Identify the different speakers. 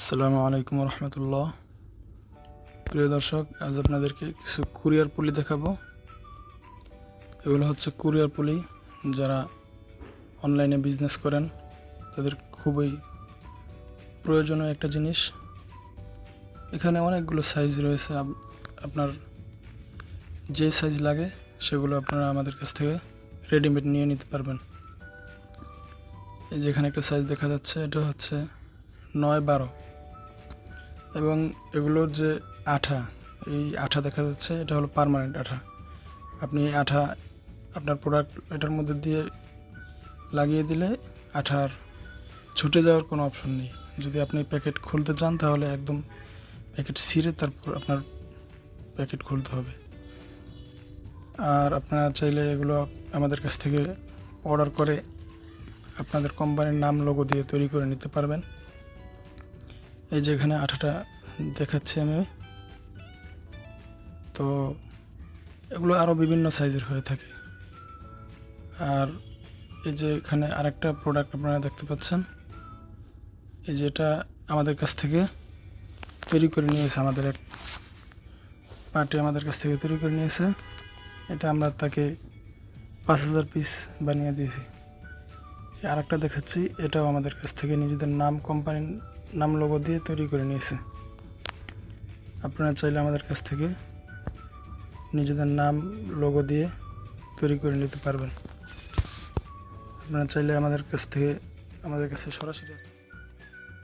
Speaker 1: আসসালামু আলাইকুম রহমতুল্লাহ। প্রিয় দর্শক, আজ আপনাদেরকে কিছু কুরিয়ার পুলি দেখাবো। এগুলো হচ্ছে কুরিয়ার পুলি, যারা অনলাইনে বিজনেস করেন। তাদের খুবই প্রয়োজনীয় একটা জিনিস। এখানে অনেকগুলো সাইজ রয়েছে। আপ- আপনার যে সাইজ লাগে, সেগুলো আপনারা আমাদের কাছ থেকে রেডিমেড নিয়ে নিতে পারবেন। যেখানে একটা সাইজ দেখা যাচ্ছে, এটা হচ্ছে নয় বারো। এবং এগুলোর যে আঠা, এই আঠা দেখা যাচ্ছে, এটা হলো পার্মানেন্ট আঠা। আপনি এই আঠা আপনার প্রোডাক্ট এটার মধ্যে দিয়ে লাগিয়ে দিলে আঠার ছুটে যাওয়ার কোনো অপশন নেই। যদি আপনি প্যাকেট খুলতে চান, তাহলে একদম প্যাকেট ছিঁড়ে তারপর আপনার প্যাকেট খুলতে হবে। আর আপনারা চাইলে এগুলো আমাদের কাছ থেকে অর্ডার করে আপনাদের কোম্পানির নাম লোগো দিয়ে তৈরি করে নিতে পারবেন। এই যে এখানে আঠাটা দেখাচ্ছি আমি। তো এগুলো আরও বিভিন্ন সাইজের হয়ে থাকে। আর এই যে এখানে আরেকটা প্রোডাক্ট আপনারা দেখতে পাচ্ছেন। এই যে এটা আমাদের কাছ থেকে তৈরি করে নিয়েছে আমাদের এক পার্টি আমাদের কাছ থেকে তৈরি করে নিয়েছে। এটা আমরা তাকে পাঁচ হাজার পিস বানিয়ে দিয়েছি। আর একটা দেখাচ্ছি, এটাও আমাদের কাছ থেকে নিজেদের নাম, কোম্পানির নাম লোগো দিয়ে তৈরি করে নিয়েছে। আপনারা চাইলে আমাদের কাছ থেকে নিজেদের নাম লোগো দিয়ে তৈরি করে নিতে পারবেন। আপনারা চাইলে আমাদের কাছ থেকে, আমাদের কাছে সরাসরি